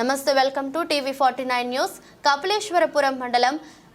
నమస్తే welcome to TV forty nine news. Kapileswarapuram మండలం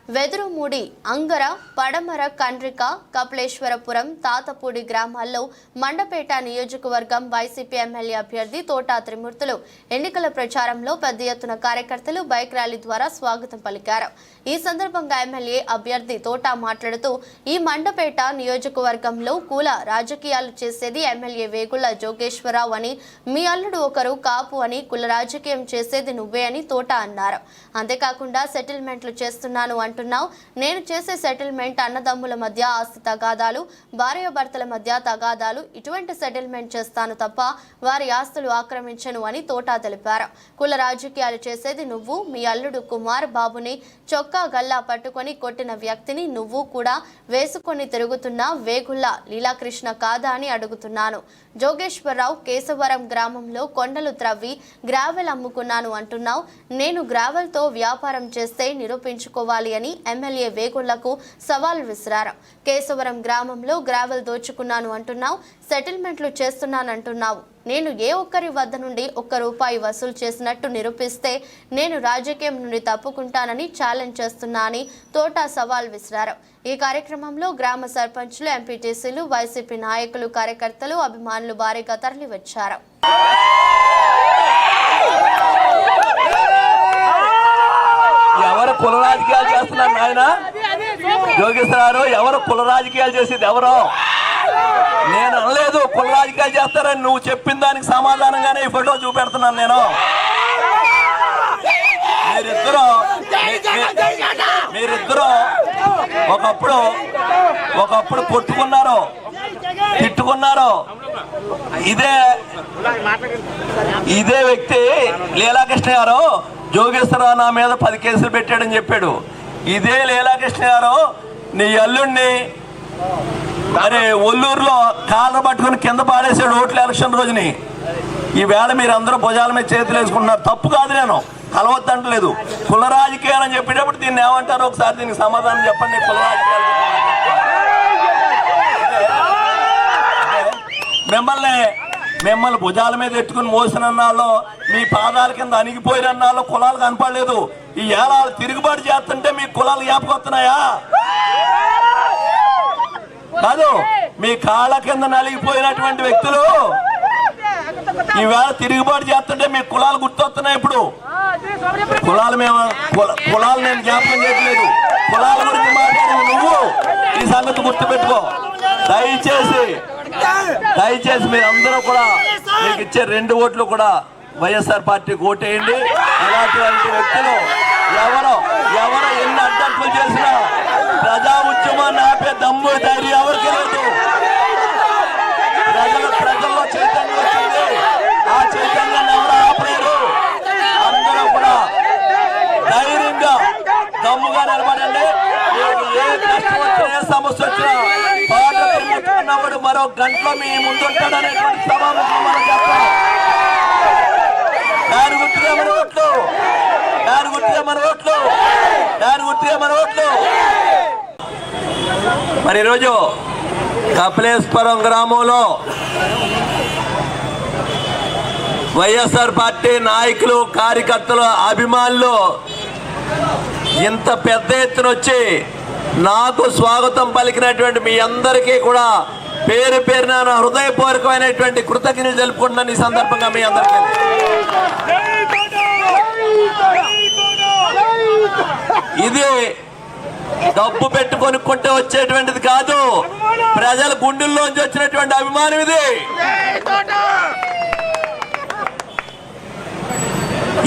వెదురుమూడి అంగర పడమర కండ్రిక కపిలేశ్వరపురం తాతపూడి గ్రామాల్లో మండపేట నియోజకవర్గం వైసీపీ ఎమ్మెల్యే అభ్యర్థి తోటా త్రిమూర్తులు. ఎన్నికల ప్రచారంలో పెద్ద ఎత్తున కార్యకర్తలు బైక్ ర్యాలీ ద్వారా స్వాగతం పలికారు. ఈ సందర్భంగా ఎమ్మెల్యే అభ్యర్థి తోటా మాట్లాడుతూ ఈ మండపేట నియోజకవర్గంలో కూల రాజకీయాలు చేసేది ఎమ్మెల్యే వేగుళ్ళ జోగేశ్వరరావు అని మీ అల్లుడు ఒకరు కాపు అని కుల రాజకీయం చేసేది నువ్వే అని తోటా అన్నారు. అంతేకాకుండా సెటిల్మెంట్లు చేస్తున్నాను అంటున్నావు. నేను చేసే సెటిల్మెంట్ అన్నదమ్ముల మధ్య ఆస్తి తగాదాలు భార్యాభర్తల మధ్య తగాదాలు ఇటువంటి సెటిల్మెంట్ చేస్తాను తప్ప వారి ఆస్తులు ఆక్రమించను అని తోటా తెలిపారు. కుల రాజకీయాలు చేసేది నువ్వు మీ అల్లుడు కుమార్ బాబుని చొక్కా గల్లా పట్టుకొని కొట్టిన వ్యక్తిని నువ్వు కూడా వేసుకొని తిరుగుతున్న వేగుల్లా లీలాకృష్ణ కాదా అని అడుగుతున్నాను. జోగేశ్వరరావు కేశవరం గ్రామంలో కొండలు త్రవ్వి గ్రావెల్ అమ్ముకున్నాను అంటున్నావు. నేను గ్రావెల్తో వ్యాపారం చేస్తే నిరూపించుకోవాలి అని ఎమ్మెల్యే వేగుళ్ళకు సవాల్ విసిరారు. కేశవరం గ్రామంలో గ్రావెల్ దోచుకున్నాను అంటున్నావు సెటిల్మెంట్లు చేస్తున్నానంటున్నావు. నేను ఏ ఒక్కరి వద్ద నుండి ఒక్క రూపాయి వసూలు చేసినట్టు నిరూపిస్తే నేను రాజకీయం నుండి తప్పుకుంటానని ఛాలెంజ్ చేస్తున్నా అని తోటా సవాల్ విసిరారు. ఈ కార్యక్రమంలో గ్రామ సర్పంచ్లు ఎంపీటీసీలు వైసీపీ నాయకులు కార్యకర్తలు అభిమానులు భారీగా తరలివచ్చారు. ఎవరు కుల రాజకీయాలు చేస్తున్నారు నాయన. యోగేశ్వరారు ఎవరు కుల రాజకీయాలు చేసేది ఎవరో? నేను అనలేదు కుల రాజకీయాలు చేస్తారని నువ్వు చెప్పిన దానికి సమాధానంగానే ఈ ఫోటో చూపెడుతున్నాను నేను. మీరిద్దరూ మీ- మీరిద్దరూ ఒకప్పుడు ఒకప్పుడు కొట్టుకున్నారు తిట్టుకున్నారు. ఇదే ఇదే వ్యక్తి లీలాకృష్ణ గారు జోగేశ్వరరావు నా మీద పది కేసులు పెట్టాడని చెప్పాడు. ఇదే లీలాకృష్ణ గారు నీ అల్లుడిని మరి ఒల్లూరులో కాళ్ళ పట్టుకుని కింద పాడేశాడు ఓట్ల ఎలక్షన్ రోజుని. ఈవేళ మీరు అందరూ భుజాల మీద చేతులు వేసుకుంటున్నారు. తప్పు కాదు నేను. కలవద్దంటలేదు. కుల రాజకీయాలు అని చెప్పేటప్పుడు దీన్ని ఏమంటారు? ఒకసారి దీనికి సమాధానం చెప్పండి. కుల రాజకీయాలు మిమ్మల్ని మిమ్మల్ని భుజాల మీద ఎట్టుకుని మోసిన అన్నాళ్ళు మీ పాదాల కింద అణిగిపోయిన అన్నాళ్ళు కులాలు కనపడలేదు. ఈ ఏళాలు తిరుగుబాటు చేస్తుంటే మీ కులాలు జ్ఞాపకొస్తున్నాయా కాదు మీ కాళ్ళ కింద నలిగిపోయినటువంటి వ్యక్తులు ఈవేళ తిరుగుబాటు చేస్తుంటే మీ కులాలు గుర్తొస్తున్నాయి ఇప్పుడు. కులాలు మేము కుల- కులాలు నేను జ్ఞాపకం చేయట్లేదు. కులాల గురించి మాట్లాడేది నువ్వు ఈ సంగతి గుర్తుపెట్టుకో. దయచేసి దయచేసి మీరు అందరూ కూడా మీకు ఇచ్చే రెండు ఓట్లు కూడా వైఎస్ఆర్ పార్టీకి ఓటేయండి. ఇలాంటి వ్యక్తులు ఎవరో ఎవరో ఎన్ని అడ్డంకులు చేసినా ప్రజా ఉద్యమాన్ని ఆపే దమ్ము ధైర్యం ఎవరికి లేదు ప్రజల ప్రజల్లో చైతన్యం వచ్చింది ఆ చైతన్యాన్ని ఎవరు ఆపలేరు అందరూ కూడా ధైర్యంగా దమ్ముగా నిలబడండి మీకు ఏ కష్టం వచ్చినా ఏ సమస్య వచ్చినా పాట తిరుగుతున్నప్పుడు మరో గంటలో మీ ముందుంటాడనేటువంటి చెప్పాలి. దాని గుర్తుగా మన ఓట్లు. దాని గుర్తుగా మన ఓట్లు. దాని గుర్తుగా మన ఓట్లు. మరి ఈరోజు కపిలేశ్వరం గ్రామంలో వైఎస్ఆర్ పార్టీ నాయకులు కార్యకర్తలు అభిమానులు ఇంత పెద్ద ఎత్తున వచ్చి నాకు స్వాగతం పలికినటువంటి మీ అందరికీ కూడా పేరు పేరున నా హృదయపూర్వకమైనటువంటి కృతజ్ఞతలు తెలుపుకుంటున్నాను ఈ సందర్భంగా మీ అందరికీ. ఇది డబ్బు పెట్టి కొనుక్కుంటే వచ్చేటువంటిది కాదు. ప్రజల గుండెల్లోంచి వచ్చినటువంటి అభిమానం ఇది.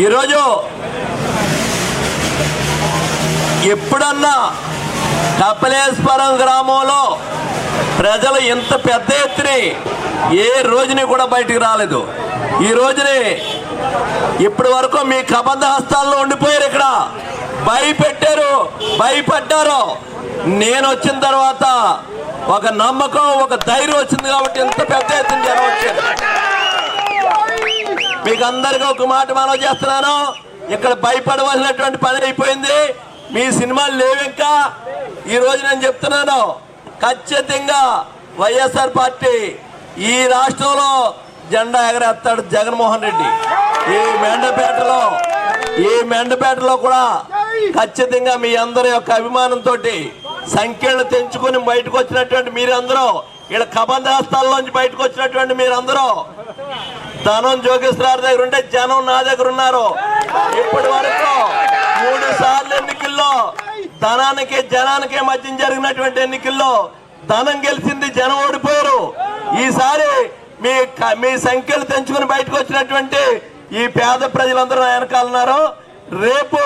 ఈరోజు ఎప్పుడన్నా కపిలేశ్వరం గ్రామంలో ప్రజలు ఇంత పెద్ద ఎత్తున ఏ రోజుని కూడా బయటికి రాలేదు. ఈ రోజుని ఇప్పటి వరకు మీ కబంధ హస్తాల్లో ఉండిపోయారు ఇక్కడ. భయపెట్టారు భయపడ్డారు. నేను వచ్చిన తర్వాత ఒక నమ్మకం ఒక ధైర్యం వచ్చింది కాబట్టి ఇంత పెద్ద ఎత్తున జనం వచ్చారు. మీకు అందరికీ ఒక మాట మనం చేస్తున్నాను. ఇక్కడ భయపడవలసినటువంటి పని అయిపోయింది. మీ సినిమాలు లేవు ఇంకా. ఈ రోజు నేను చెప్తున్నాను. ఖచ్చితంగా వైఎస్ఆర్ పార్టీ ఈ రాష్ట్రంలో జెండా ఎగరేస్తాడు జగన్మోహన్ రెడ్డి. ఈ మెండపేటలో ఈ మెండపేటలో కూడా ఖచ్చితంగా మీ అందరి యొక్క అభిమానంతో సంఖ్యలు తెంచుకొని బయటకు వచ్చినటువంటి మీరందరూ ఇక్కడ కబంధాస్తాల్లోంచి బయటకు వచ్చినటువంటి మీరందరూ ధనం జోగేశ్వర దగ్గర ఉంటే జనం నా దగ్గర ఉన్నారు. ఇప్పటి వరకు మూడు సార్లు ఎన్నికల్లో ధనానికి జనానికి మధ్య జరిగినటువంటి ఎన్నికల్లో ధనం గెలిచింది జనం ఓడిపోయారు. ఈసారి మీ మీ సంఖ్యలు తెంచుకుని బయటకు వచ్చినటువంటి ఈ పేద ప్రజలందరూ నా రేపు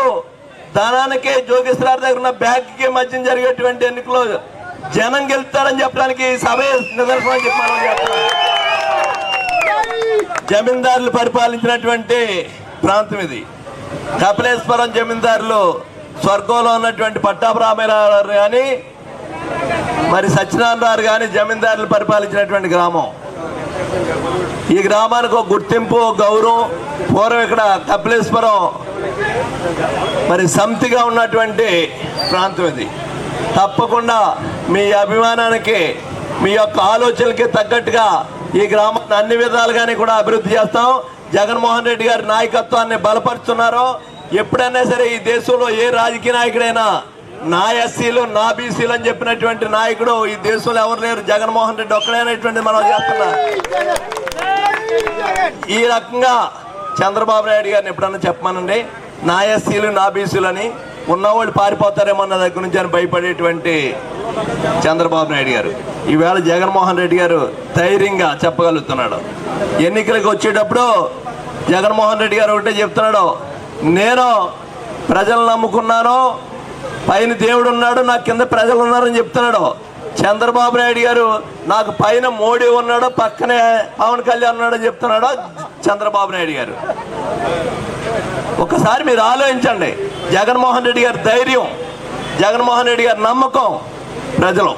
ధనానికి జోగేశ్వర దగ్గర ఉన్న బ్యాంక్కి మధ్య జరిగేటువంటి ఎన్నికలో జనం గెలుస్తారని చెప్పడానికి ఈ సభ నిదర్శనం అని చెప్పి జమీందారులు పరిపాలించినటువంటి ప్రాంతం ఇది. కపిలేశ్వరం జమీందారులు స్వర్గంలో ఉన్నటువంటి పట్టాభరామయ్య గారు కానీ మరి సత్యనారాయణ గారు కానీ జమీందారులు పరిపాలించినటువంటి గ్రామం. ఈ గ్రామానికి ఒక గుర్తింపు గౌరవం పూర్వం ఇక్కడ కపిలేశ్వరం మరి సమితిగా ఉన్నటువంటి ప్రాంతం ఇది. తప్పకుండా మీ అభిమానానికి మీ యొక్క ఆలోచనలకి తగ్గట్టుగా ఈ గ్రామాన్ని అన్ని విధాలుగానే కూడా అభివృద్ధి చేస్తాం. జగన్మోహన్ రెడ్డి గారి నాయకత్వాన్ని బలపరుస్తున్నారు. ఎప్పుడైనా సరే ఈ దేశంలో ఏ రాజకీయ నాయకుడైనా నా ఎస్సీలు నా బీసీలు అని చెప్పినటువంటి నాయకుడు ఈ దేశంలో ఎవరు లేరు? జగన్మోహన్ రెడ్డి ఒక్కడైనటువంటి మనం చేస్తున్నా. ఈ రకంగా చంద్రబాబు నాయుడు గారిని ఎప్పుడన్నా చెప్పమనండి? నా ఎస్సీలు నా బీసీలు అని ఉన్నవాళ్ళు పారిపోతారేమో నా దగ్గర నుంచి అని భయపడేటువంటి చంద్రబాబు నాయుడు గారు. ఈవేళ జగన్మోహన్ రెడ్డి గారు ధైర్యంగా చెప్పగలుగుతున్నాడు. ఎన్నికలకు వచ్చేటప్పుడు జగన్మోహన్ రెడ్డి గారు ఒకటే చెప్తున్నాడు నేను ప్రజలు నమ్ముకున్నాను. పైన దేవుడు ఉన్నాడు నా కింద ప్రజలు ఉన్నారని చెప్తున్నాడు. చంద్రబాబు నాయుడు గారు నాకు పైన మోడీ ఉన్నాడు పక్కనే పవన్ కళ్యాణ్ ఉన్నాడు అని చెప్తున్నాడు చంద్రబాబు నాయుడు గారు. ఒకసారి మీరు ఆలోచించండి. జగన్మోహన్ రెడ్డి గారి ధైర్యం జగన్మోహన్ రెడ్డి గారి నమ్మకం ప్రజలు.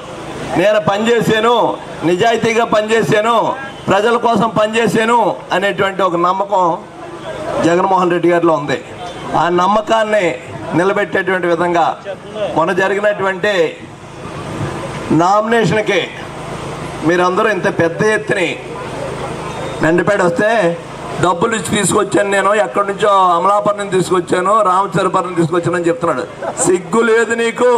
నేను పనిచేసాను నిజాయితీగా పనిచేసాను ప్రజల కోసం పనిచేసాను అనేటువంటి ఒక నమ్మకం జగన్మోహన్ రెడ్డి గారిలో ఉంది. ఆ నమ్మకాన్ని నిలబెట్టేటువంటి విధంగా మొన్న జరిగినటువంటి నామినేషన్కి మీరందరూ ఇంత పెద్ద ఎత్తుని నండిపేట వస్తే డబ్బులు ఇచ్చి తీసుకొచ్చాను నేను ఎక్కడి నుంచో అమలాపురం తీసుకొచ్చాను రామచరపురం తీసుకొచ్చానని చెప్తున్నాడు. సిగ్గు లేదు నీకు.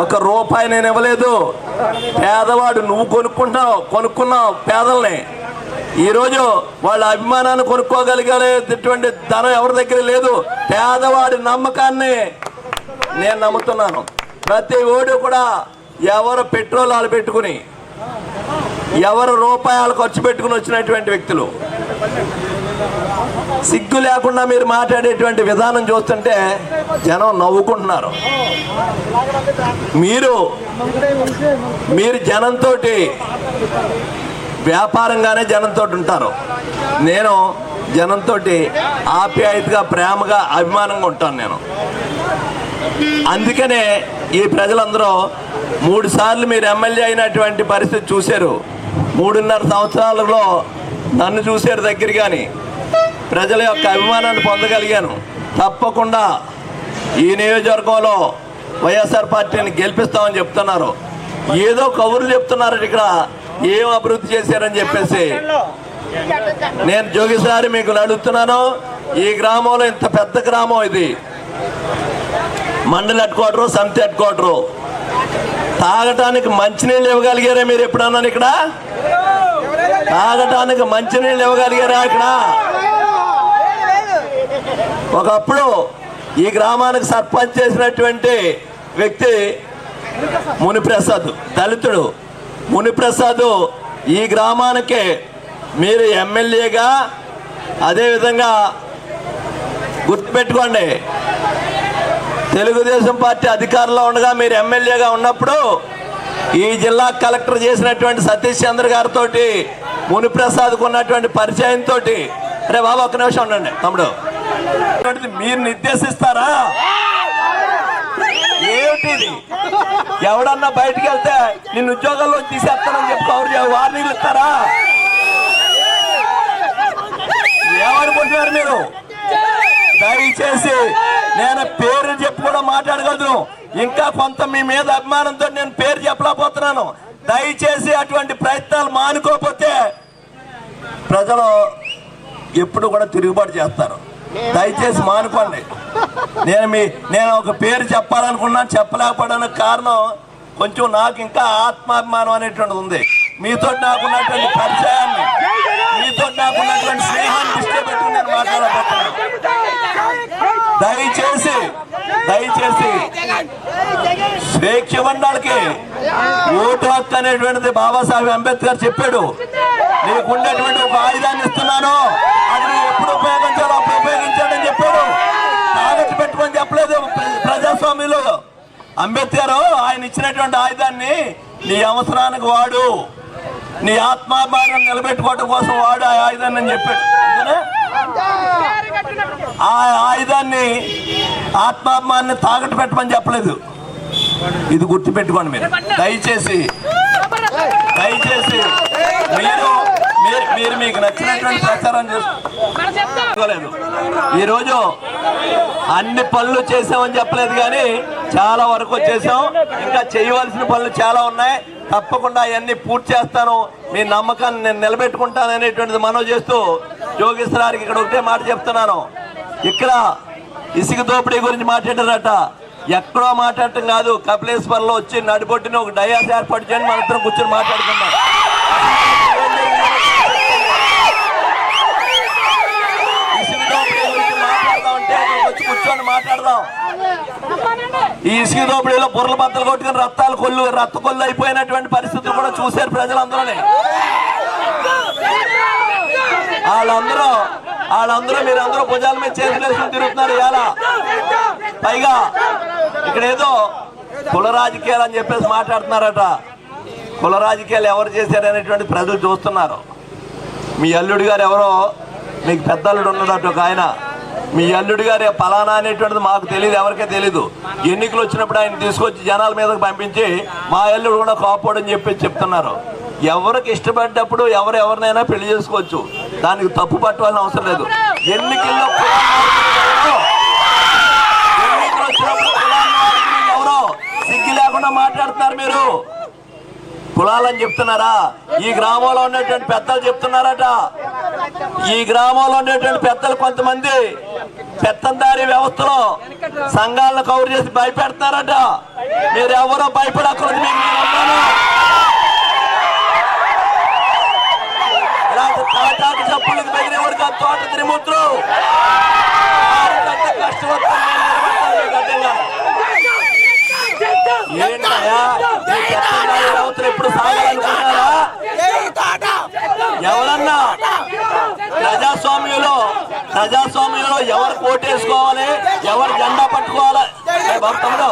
ఒక రూపాయి నేను ఇవ్వలేదు. పేదవాడు నువ్వు కొనుక్కుంటావు కొనుక్కున్నావు పేదల్ని. ఈరోజు వాళ్ళ అభిమానాన్ని కొనుక్కోగలిగేటువంటి ధనం ఎవరి దగ్గర లేదు. పేదవాడి నమ్మకాన్ని నేను నమ్ముతున్నాను. ప్రతి ఓడు కూడా ఎవరు పెట్రోల్ వాళ్ళు పెట్టుకుని ఎవరు రూపాయలు ఖర్చు పెట్టుకుని వచ్చినటువంటి వ్యక్తులు. సిగ్గు లేకుండా మీరు మాట్లాడేటువంటి విధానం చూస్తుంటే జనం నవ్వుకుంటున్నారు. మీరు మీరు జనంతో వ్యాపారంగానే జనంతో ఉంటారు. నేను జనంతో ఆప్యాయతగా ప్రేమగా అభిమానంగా ఉంటాను నేను. అందుకనే ఈ ప్రజలందరూ మూడు సార్లు మీరు ఎమ్మెల్యే అయినటువంటి పరిస్థితి చూశారు. మూడున్నర సంవత్సరాలలో నన్ను చూశారు దగ్గర కానీ ప్రజల యొక్క అభిమానాన్ని పొందగలిగాను. తప్పకుండా ఈ నియోజకవర్గంలో వైఎస్ఆర్ పార్టీని గెలిపిస్తామని చెప్తున్నారు. ఏదో కబుర్లు చెప్తున్నారు ఇక్కడ. ఏం అభివృద్ధి చేశారని చెప్పేసి. నేను జోగిసారి మీకు అడుగుతున్నాను ఈ గ్రామంలో ఇంత పెద్ద గ్రామం ఇది. మండలి హెడ్ క్వార్టరు సమితి హెడ్ క్వార్టరు. తాగటానికి మంచినీళ్ళు ఇవ్వగలిగారా మీరు ఎప్పుడన్నా ఇక్కడ? తాగటానికి మంచినీళ్ళు ఇవ్వగలిగారా ఇక్కడ? ఒకప్పుడు ఈ గ్రామానికి సర్పంచ్ చేసినటువంటి వ్యక్తి మునిప్రసాద్ దళితుడు. మునిప్రసాద్ ఈ గ్రామానికి మీరు ఎమ్మెల్యేగా అదేవిధంగా గుర్తుపెట్టుకోండి. తెలుగుదేశం పార్టీ అధికారంలో ఉండగా మీరు ఎమ్మెల్యేగా ఉన్నప్పుడు ఈ జిల్లా కలెక్టర్ చేసినటువంటి సతీష్ చంద్ర గారితో మునిప్రసాద్కు ఉన్నటువంటి పరిచయంతో రే బాబు ఒక్క నిమిషం ఉండండి తమ్ముడు. మీరు నిర్దేశిస్తారా? ఏమిటిది ఎవడన్నా బయటికి వెళ్తే నిన్ను ఉద్యోగాల్లో తీసేస్తానని చెప్పి కౌరు వార్నింగ్లు ఇస్తారా? ఏమనుకుంటున్నారు మీరు? దయచేసి నేను పేరు చెప్పి కూడా మాట్లాడగలను. ఇంకా కొంత మీ మీద అభిమానంతో నేను పేరు చెప్పలేకపోతున్నాను. దయచేసి అటువంటి ప్రయత్నాలు మానుకోకపోతే ప్రజలు ఎప్పుడు కూడా తిరుగుబాటు చేస్తారు. దయచేసి మానుకోండి. నేను మీ నేను ఒక పేరు చెప్పాలనుకున్నాను చెప్పలేకపోవడానికి కారణం కొంచెం నాకు ఇంకా ఆత్మాభిమానం అనేటువంటిది ఉంది. మీతో నాకున్నటువంటి పరిచయాన్ని మీతో నాకున్నటువంటి స్నేహాన్ని దృష్టిలో నేను మాట్లాడబోతున్నాను. దయచేసి దయచేసి స్వేచ్ఛ మండలికి ఓటు హక్కు అనేటువంటిది బాబాసాహెబ్ అంబేద్కర్ చెప్పాడు. నీకుండేటువంటి ఒక ఆయుధాన్ని ఇస్తున్నాను. అది ఎప్పుడు ఉపయోగం పెట్టుకొని ప్రజాస్వామ్యంలో అంబేద్కర్ ఆయన ఇచ్చినటువంటి ఆయుధాన్ని నీ అవసరానికి వాడు నీ ఆత్మాభిమానం నిలబెట్టుకోవడం కోసం వాడు ఆ ఆయుధాన్ని అని చెప్పాడు. ఆ ఆయుధాన్ని ఆత్మాభిమాన్ని తాకట్టు పెట్టమని చెప్పలేదు. ఇది గుర్తుపెట్టుకోండి మీరు. దయచేసి దయచేసి మీరు మీరు మీరు మీకు నచ్చినటువంటి ప్రచారం చేసుకోలేదు ఈరోజు అన్ని పనులు చేసామని చెప్పలేదు కానీ చాలా వరకు చేసాం ఇంకా చేయవలసిన పనులు చాలా ఉన్నాయి. తప్పకుండా అవన్నీ పూర్తి చేస్తాను. మీ నమ్మకాన్ని నేను నిలబెట్టుకుంటాను అనేటువంటిది మనం చేస్తూ యోగేశ్వరానికి ఇక్కడ ఒకటే మాట చెప్తున్నాను. ఇక్కడ ఇసుక దోపిడీ గురించి మాట్లాడారట. ఎక్కడో మాట్లాడటం కాదు. కపిలేశ్వరంలో వచ్చి నడిబొట్టిన ఒక డయాస్ ఏర్పాటు చేయండి. మన ఇద్దరం కూర్చొని మాట్లాడుకుందాం. కూర్చొని మాట్లాడదాం ఈ ఇసుక దోపిడీలో బుర్రల బద్దలు కొట్టుకుని రక్తాలు కొల్లు రక్త కొల్లు అయిపోయినటువంటి పరిస్థితులు కూడా చూశారు ప్రజలందరూనే. వాళ్ళందరూ వాళ్ళందరూ మీరందరూ భుజాల మీద చేతులు వేసుకుని తిరుగుతున్నారు ఇవాళ. పైగా ఇక్కడ ఏదో కుల రాజకీయాలు అని చెప్పేసి మాట్లాడుతున్నారట. కుల రాజకీయాలు ఎవరు చేశారనేటువంటి ప్రజలు చూస్తున్నారు. మీ అల్లుడు గారు ఎవరో మీకు పెద్ద అల్లుడు ఉన్నాడట ఒక ఆయన. మీ అల్లుడు గారు ఫలానా అనేటువంటిది మాకు తెలియదు ఎవరికే తెలీదు. ఎన్నికలు వచ్చినప్పుడు ఆయన తీసుకొచ్చి జనాల మీదకి పంపించి మా అల్లుడు కూడా కాపాడని చెప్పి చెప్తున్నారు. ఎవరికి ఇష్టపడ్డప్పుడు ఎవరు ఎవరినైనా పెళ్ళి చేసుకోవచ్చు. దానికి తప్పు పట్టవాల్సిన అవసరం లేదు. ఎన్నికల్లో కులాన్ని ఎన్నికలు వచ్చినప్పుడు కులాన్ని వాడుకుని ఎవరో సిగ్గు లేకుండా మాట్లాడుతున్నారు మీరు కులాలని చెప్తున్నారా? ఈ గ్రామంలో ఉన్నటువంటి పెద్దలు చెప్తున్నారట. ఈ గ్రామంలో ఉండేటువంటి పెద్దలు కొంతమంది పెత్తందారి వ్యవస్థలో సంఘాలను కవర్ చేసి భయపెడతారట మీరు ఎవరో భయపడకూడదు ఇలాంటి తాటాకు చెప్పులకు బెదిరేవాడు తోట త్రిమూర్తులు. వారికంత కష్టపడుతుంది నేను నిలబడతాను మీకు అడ్డంగా. ఏంటయ్యా ఈ పెత్తందారి వ్యవస్థలు ఎప్పుడు సాగాలనుకుంటున్నారా ఎవరన్నా ప్రజాస్వామ్యంలో ప్రజాస్వామ్యంలో ఎవరు కోటేసుకోవాలి ఎవరు జెండా పట్టుకోవాలి? తమ్ముడు.